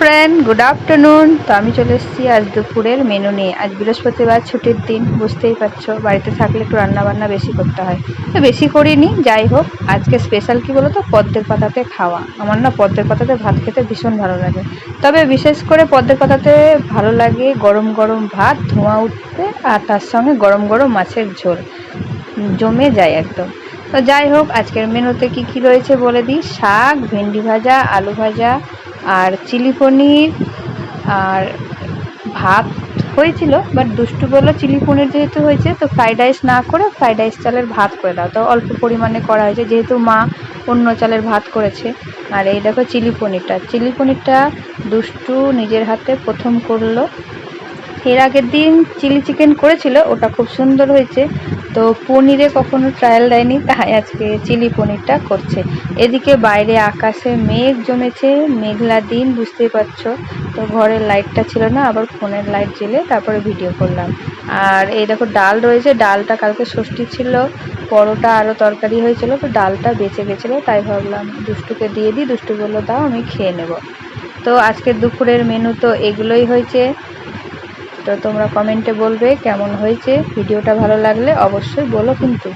Friend good afternoon তো আমি চলে এসেছি আজ দুপুরের মেনু নিয়ে। আজ বৃহস্পতিবার ছুটির দিন, বুঝতেই পারছ। বাড়িতে থাকলে একটু রান্নাবান্না বেশি করতে হয়। তো বেশি করিনি, যাই হোক। আজকে স্পেশাল কি বলো তো পদ্মের পাতাতে খাওয়া। আমার না পদ্মের পাতাতে ভাত খেতে ভীষণ ভালো লাগে। তবে বিশেষ করে পদ্মের পাতাতে ভালো লাগে গরম গরম ভাত, ধোঁয়া উঠতে আর তার সঙ্গে গরম গরম মাছের ঝোল। জমে যায় একদম। তো যাই হোক, আজকের মেনুতে কি কি রয়েছে বলে দিই? শাক, ভেন্ডি ভাজা, আলু ভাজা আর চিলি পনির আর ভাত হয়েছিল বাট দুষ্টু বলল চিলি পনির যেহেতু হয়েছে, তো ফ্রাইড রাইস না করে ফ্রাইড রাইস চালের ভাত করে দাও। তো অল্প পরিমাণে করা হয়েছে, যেহেতু মা অন্য চালের ভাত করেছে। আর এই দেখো চিলি পনিরটা। চিলি পনিরটা দুষ্টু নিজের হাতে প্রথম করল। এর আগের দিন চিলি চিকেন করেছিল, ওটা খুব সুন্দর হয়েছে। তো পনিরে কখনো ট্রায়াল দেয়নি, তাই আজকে চিলি পনিরটা করছে। এদিকে বাইরে আকাশে মেঘ জমেছে, মেঘলা দিন, বুঝতেই পারছ। তো ঘরের লাইটটা ছিল না, আবার ফোনের লাইট জ্বেলে তারপরে ভিডিও করলাম। আর এই দেখো ডাল রয়েছে, ডালটা কালকে ষষ্ঠী ছিল, পরোটা আরও তরকারি হয়েছিল, তো ডালটা বেঁচে গেছিল, তাই ভাবলাম দুষ্টুকে দিয়ে দিই, দুষ্টু বলল, দাও, আমি খেয়ে নেব। তো আজকের দুপুরের মেনু তো এগুলোই হয়েছে। তো তোমরা কমেন্টে বলবে কেমন হয়েছে ভিডিওটা ভালো লাগলে অবশ্যই বলো কিন্তু।